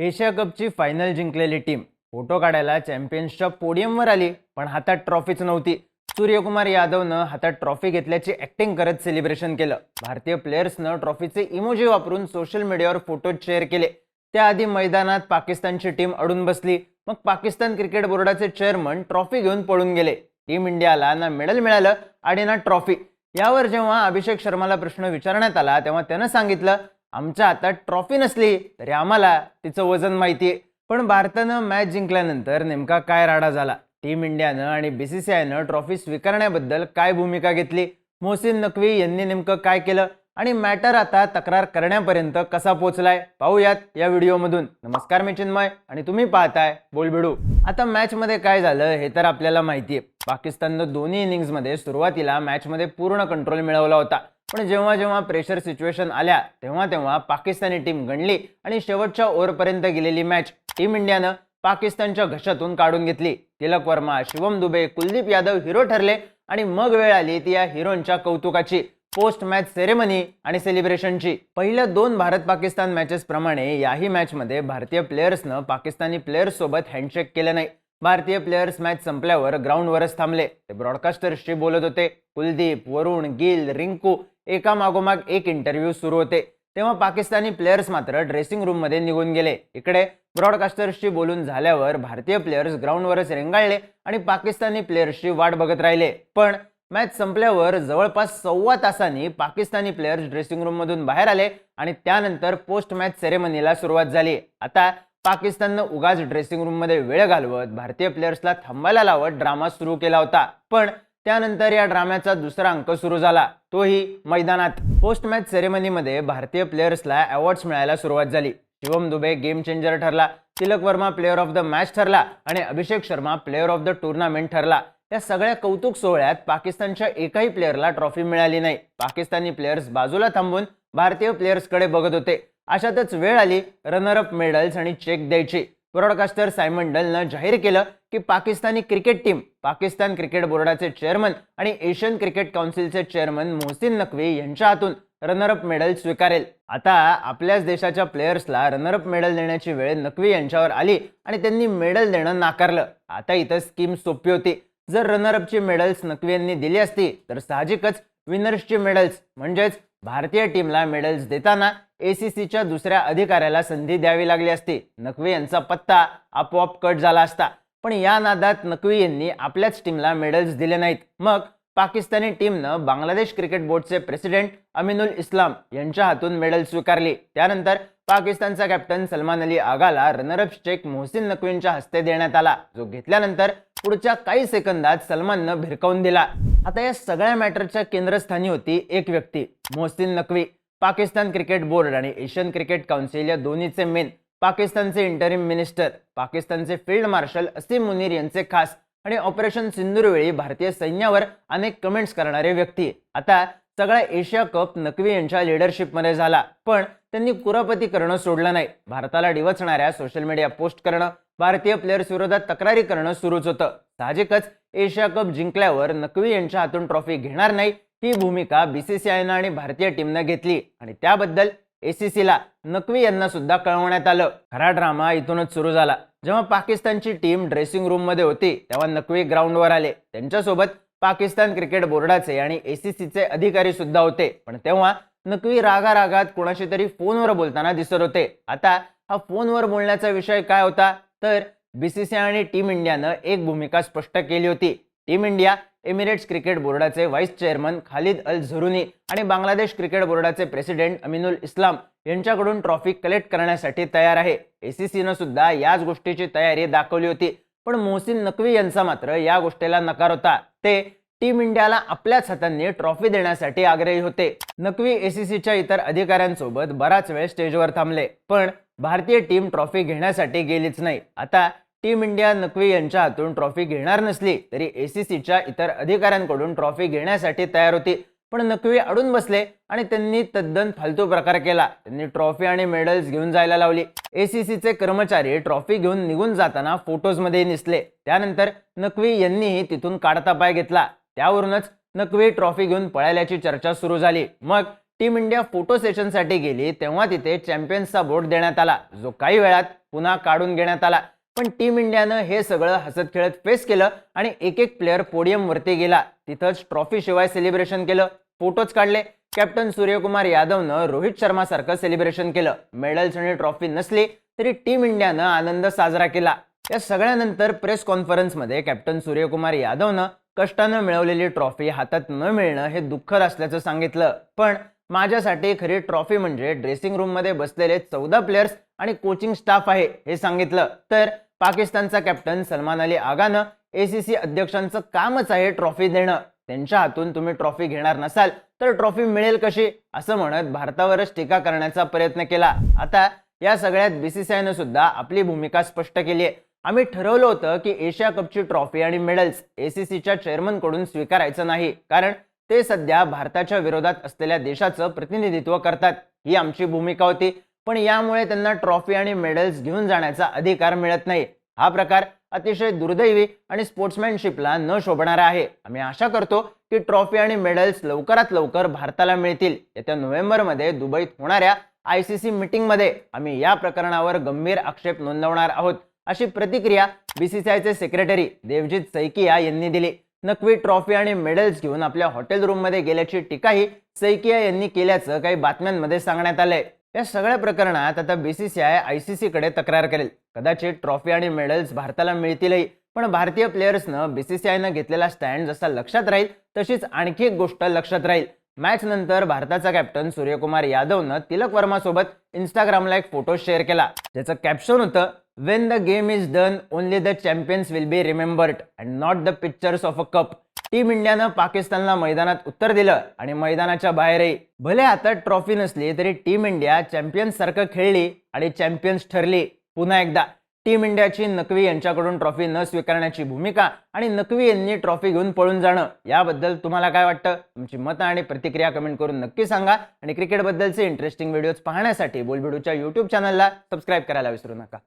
Asia कपची final जिंकलेली team photo काढायला चॅम्पियन्सच्या पोडियमवर आली पण हातात ट्रॉफीच नव्हती. सूर्यकुमार यादवनं हातात ट्रॉफी घेतल्याची ऍक्टिंग करत सेलिब्रेशन केलं. भारतीय प्लेयर्सनं ट्रॉफीचे इमोजी वापरून सोशल मीडियावर फोटो शेअर केले. त्याआधी मैदानात पाकिस्तानची टीम अडून बसली. मग पाकिस्तान क्रिकेट बोर्डाचे चेअरमन ट्रॉफी घेऊन पळून गेले. टीम इंडियाला ना मेडल मिळालं आणि ना ट्रॉफी यावर जेव्हा अभिषेक शर्माला प्रश्न विचारण्यात आला तेव्हा त्यानं सांगितलं आमच्या हातात ट्रॉफी नसली तरी आम्हाला तिचं वजन माहिती आहे. पण भारतानं मॅच जिंकल्यानंतर नेमका काय राडा झाला? टीम इंडियानं आणि बी सी सी आयनं ट्रॉफी स्वीकारण्याबद्दल काय भूमिका घेतली? मोहसिन नकवी यांनी नेमकं काय केलं? आणि मॅटर आता तक्रार करण्यापर्यंत कसा पोहोचलाय पाहूयात या व्हिडिओमधून. नमस्कार मी चिन्मय आणि तुम्ही पाहताय बोलबिडू. आता मॅचमध्ये काय झालं हे तर आपल्याला माहिती आहे. पाकिस्ताननं दोन्ही इनिंग्समध्ये सुरुवातीला मॅचमध्ये पूर्ण कंट्रोल मिळवला होता. पण जेव्हा जेव्हा प्रेशर सिच्युएशन आल्या तेव्हा तेव्हा पाकिस्तानी टीम गणली आणि शेवटच्या ओव्हरपर्यंत गेलेली मॅच टीम इंडियानं पाकिस्तानच्या घशातून काढून घेतली. तिलक वर्मा शिवम दुबे कुलदीप यादव हिरो ठरले आणि मग वेळ आली ती या हिरोंच्या कौतुकाची. पोस्ट मॅच सेरेमनी आणि सेलिब्रेशनची पहिल्या दोन भारत पाकिस्तान मॅचेस प्रमाणे याही मॅचमध्ये भारतीय प्लेयर्सनं पाकिस्तानी प्लेयर्स सोबत हँडशेक केलं नाही. भारतीय प्लेयर्स मॅच संपल्यावर ग्राउंडवरच थांबले. ते ब्रॉडकास्टर्सशी बोलत होते. कुलदीप वरुण गिल रिंकू एका मागोमाग एक इंटरव्ह्यू सुरू होते. तेव्हा पाकिस्तानी प्लेयर्स मात्र ड्रेसिंग रूममध्ये निघून गेले. इकडे ब्रॉडकास्टर्सशी बोलून झाल्यावर भारतीय प्लेयर्स ग्राउंडवरच रेंगाळले आणि पाकिस्तानी प्लेयर्सची वाट बघत राहिले. पण मॅच संपल्यावर जवळपास सव्वा तासांनी पाकिस्तानी प्लेयर्स ड्रेसिंग रूममधून बाहेर आले आणि त्यानंतर पोस्ट मॅच सेरेमनीला सुरुवात झाली. आता पाकिस्ताननं उगाच ड्रेसिंग रूममध्ये वेळ घालवत भारतीय प्लेयर्सला थांबायला लावत ड्रामा सुरू केला होता. पण त्यानंतर या ड्राम्याचा दुसरा अंक सुरू झाला. तोही मैदानात. पोस्ट मॅच सेरेमनीमध्ये भारतीय प्लेयर्सला अवॉर्ड्स मिळायला सुरुवात झाली. शिवम दुबे गेम चेंजर ठरला. Tilak Varma player of the match ठरला आणि Abhishek Sharma player of the tournament ठरला. या सगळ्या कौतुक सोहळ्यात पाकिस्तानच्या एकाही प्लेअरला ट्रॉफी मिळाली नाही. पाकिस्तानी प्लेयर्स बाजूला थांबून भारतीय प्लेयर्सकडे बघत होते. अशातच वेळ आली रनरअप मेडल्स आणि चेक द्यायची. ब्रॉडकास्टर सायमन डलनं जाहीर केलं की Pakistani cricket team Pakistan cricket बोर्डाचे चेअरमन आणि एशियन क्रिकेट काउन्सिलचे चेअरमन मोहसिन नकवी यांच्या हातून रनरअप मेडल स्वीकारेल. आता आपल्याच देशाच्या प्लेयर्सला रनरअप मेडल देण्याची वेळ नकवी यांच्यावर आली आणि त्यांनी मेडल देणं नाकारलं. आता इथं स्कीम सोपी होती. जर रनरअपची मेडल्स नकवी यांनी दिली असती तर साहजिकच विनर्सची मेडल्स म्हणजेच भारतीय टीमला मेडल्स देताना एसीसीच्या दुसऱ्या अधिकाऱ्याला संधी द्यावी लागली असती. नकवी यांचा पत्ता आपोआप कट झाला असता. पण या नादात नकवी यांनी आपल्याच टीमला मेडल्स दिले नाहीत. मग पाकिस्तानी टीमनं बांगलादेश क्रिकेट बोर्डचे प्रेसिडेंट अमिनुल इस्लाम यांच्या हातून मेडल स्वीकारली. त्यानंतर पाकिस्तानचा कॅप्टन सलमान अली आगाला रनरअप चेक मोहसिन नकवींच्या हस्ते देण्यात आला. जो घेतल्यानंतर पुढच्या काही सेकंदात सलमाननं भिरकावून दिला. आता या सगळ्या मॅटरच्या केंद्रस्थानी होती एक व्यक्ती मोहसिन नकवी. पाकिस्तान क्रिकेट बोर्ड आणि एशियन क्रिकेट काउन्सिल या दोन्हीचे मेन पाकिस्तानचे इंटरिम मिनिस्टर पाकिस्तानचे फील्ड मार्शल असीम मुनीर यांचे खास आणि ऑपरेशन सिंदूरवेळी भारतीय सैन्यावर अनेक कमेंट्स करणारे व्यक्ती. आता सगळा एशिया कप नकवी यांच्या लिडरशिपमध्ये झाला. पण त्यांनी कुरापती करणं सोडलं नाही. भारताला डिवचणाऱ्या सोशल मीडिया पोस्ट करणं भारतीय प्लेयर्स विरोधात तक्रारी करणं सुरूच होतं. साहजिकच एशिया कप जिंकल्यावर नकवी यांच्या हातून ट्रॉफी घेणार नाही ही भूमिका बीसीसीआयनं आणि भारतीय टीमनं घेतली. आणि त्याबद्दल एसीसीला नकवी यांना सुद्धा कळवण्यात आलं. खरा ड्रामा इथूनच सुरू झाला. जेव्हा पाकिस्तानची टीम ड्रेसिंग रूममध्ये होती तेव्हा नकवी ग्राउंडवर आले. त्यांच्यासोबत पाकिस्तान क्रिकेट बोर्डाचे आणि एसीसीचे अधिकारी सुद्धा होते. पण तेव्हा नकवी रागारागात कोणाशी तरी फोनवर बोलताना दिसत होते. आता हा फोनवर बोलण्याचा विषय काय होता? तर बीसीसीआय आणि टीम इंडियानं एक भूमिका स्पष्ट केली होती. टीम इंडिया एमिरेट्स क्रिकेट बोर्डाचे vice chairman Khalid Al Zarooni आणि बांगलादेश क्रिकेट बोर्डाचे प्रेसिडेंट अमिनुल इस्लाम यांच्याकडून ट्रॉफी कलेक्ट करण्यासाठी तयार आहे. एसीसीनं सुद्धा याच गोष्टीची तयारी दाखवली होती. पण मोहसिन नकवी यांचा मात्र या गोष्टीला नकार होता. ते टीम इंडियाला आपल्याच हातांनी ट्रॉफी देण्यासाठी आग्रही होते. नकवी एसीसीच्या इतर अधिकाऱ्यांसोबत बराच वेळ स्टेजवर थांबले. पण भारतीय टीम ट्रॉफी घेण्यासाठी गेलीच नाही. आता टीम इंडिया नकवी यांच्या हातून ट्रॉफी घेणार नसली तरी एसीसीच्या इतर अधिकाऱ्यांकडून ट्रॉफी घेण्यासाठी तयार होती. पण नकवी अडून बसले आणि त्यांनी तद्दन फालतू प्रकार केला. त्यांनी ट्रॉफी आणि मेडल्स घेऊन जायला लावली. एसीसीचे कर्मचारी ट्रॉफी घेऊन निघून जाताना फोटोजमध्ये निसले त्यानंतर नकवी यांनीही तिथून काढता पाय घेतला. त्यावरूनच नकवी ट्रॉफी घेऊन पळाल्याची चर्चा सुरू झाली. मग टीम इंडिया फोटो सेशनसाठी गेली तेव्हा तिथे चॅम्पियन्सचा बोर्ड देण्यात आला. जो काही वेळात पुन्हा काढून घेण्यात आला. पण टीम इंडियानं हे सगळं हसत खेळत फेस केलं आणि एक एक प्लेअर पोडियमवरती गेला. तिथंच ट्रॉफी शिवाय सेलिब्रेशन केलं. फोटोज काढले. कॅप्टन सूर्यकुमार यादवनं रोहित शर्मा सारखं सेलिब्रेशन केलं. मेडल्स आणि ट्रॉफी नसली तरी टीम इंडियानं आनंद साजरा केला. या सगळ्यानंतर प्रेस कॉन्फरन्समध्ये कॅप्टन सूर्यकुमार यादवनं कष्टानं मिळवलेली ट्रॉफी हातात न मिळणं हे दुःखद असल्याचं सांगितलं. पण माझ्यासाठी खरी ट्रॉफी म्हणजे ड्रेसिंग रूममध्ये बसलेले चौदा प्लेयर्स आणि कोचिंग स्टाफ आहे हे सांगितलं. तर पाकिस्तानचा कॅप्टन सलमान अली आगानं एसीसी अध्यक्षांचं कामच आहे ट्रॉफी देणं. त्यांच्या हातून तुम्ही ट्रॉफी घेणार नसाल तर ट्रॉफी मिळेल कशी? असं म्हणत भारतावरच टीका करण्याचा प्रयत्न केला. आता या सगळ्यात बीसीसीआयनं सुद्धा आपली भूमिका स्पष्ट केली आहे. आम्ही ठरवलं होतं की एशिया कपची ट्रॉफी आणि मेडल्स एसीसीच्या सीच्या चेअरमनकडून स्वीकारायचं नाही कारण ते सध्या भारताच्या विरोधात असलेल्या देशाचं प्रतिनिधित्व करतात. ही आमची भूमिका होती. पण यामुळे त्यांना ट्रॉफी आणि मेडल्स घेऊन जाण्याचा अधिकार मिळत नाही. हा प्रकार अतिशय दुर्दैवी आणि स्पोर्ट्समॅनशिपला न शोभणारा आहे. आम्ही आशा करतो की ट्रॉफी आणि मेडल्स लवकरात लवकर भारताला मिळतील. येत्या नोव्हेंबरमध्ये दुबईत होणाऱ्या आय सी सी मीटिंगमध्ये आम्ही या प्रकरणावर गंभीर आक्षेप नोंदवणार आहोत अशी प्रतिक्रिया बीसीसीआयचे सेक्रेटरी देवजीत सैकिया यांनी दिली. नकवी ट्रॉफी आणि मेडल्स घेऊन आपल्या हॉटेल रूममध्ये गेल्याची टीकाही सैकिया यांनी केल्याचं काही बातम्यांमध्ये सांगण्यात आलंय. या सगळ्या प्रकरणात आता बीसीसीआय सी कडे तक्रार करेल. कदाचित ट्रॉफी आणि मेडल्स भारताला मिळतीलही. पण भारतीय प्लेयर्सनं बीसीसीआयनं घेतलेला स्टँड जसा लक्षात राहील तशीच आणखी एक गोष्ट लक्षात राहील. मॅच नंतर भारताचा कॅप्टन सूर्यकुमार यादवनं तिलक वर्मा सोबत इंस्टाग्रामला एक फोटो शेअर केला ज्याचं कॅप्शन होतं when the game is done only the champions will be remembered and not the pictures of a cup team इंडियानं पाकिस्तानला मैदानात उत्तर दिलं आणि मैदानाच्या बाहेरही भले आता ट्रॉफी नसली तरी टीम इंडिया चॅम्पियन्स सारखं खेळली आणि चॅम्पियन्स ठरली. पुन्हा एकदा टीम इंडियाची नकवी यांच्याकडून ट्रॉफी न स्वीकारण्याची भूमिका आणि नकवी यांनी ट्रॉफी घेऊन पळून जाणं याबद्दल तुम्हाला काय वाटतं? तुमची मतं आणि प्रतिक्रिया कमेंट करून नक्की सांगा. आणि क्रिकेटबद्दलचे इंटरेस्टिंग व्हिडिओज पाहण्यासाठी बोलबिडूच्या युट्यूब चॅनलला सबस्क्राईब करायला विसरू नका.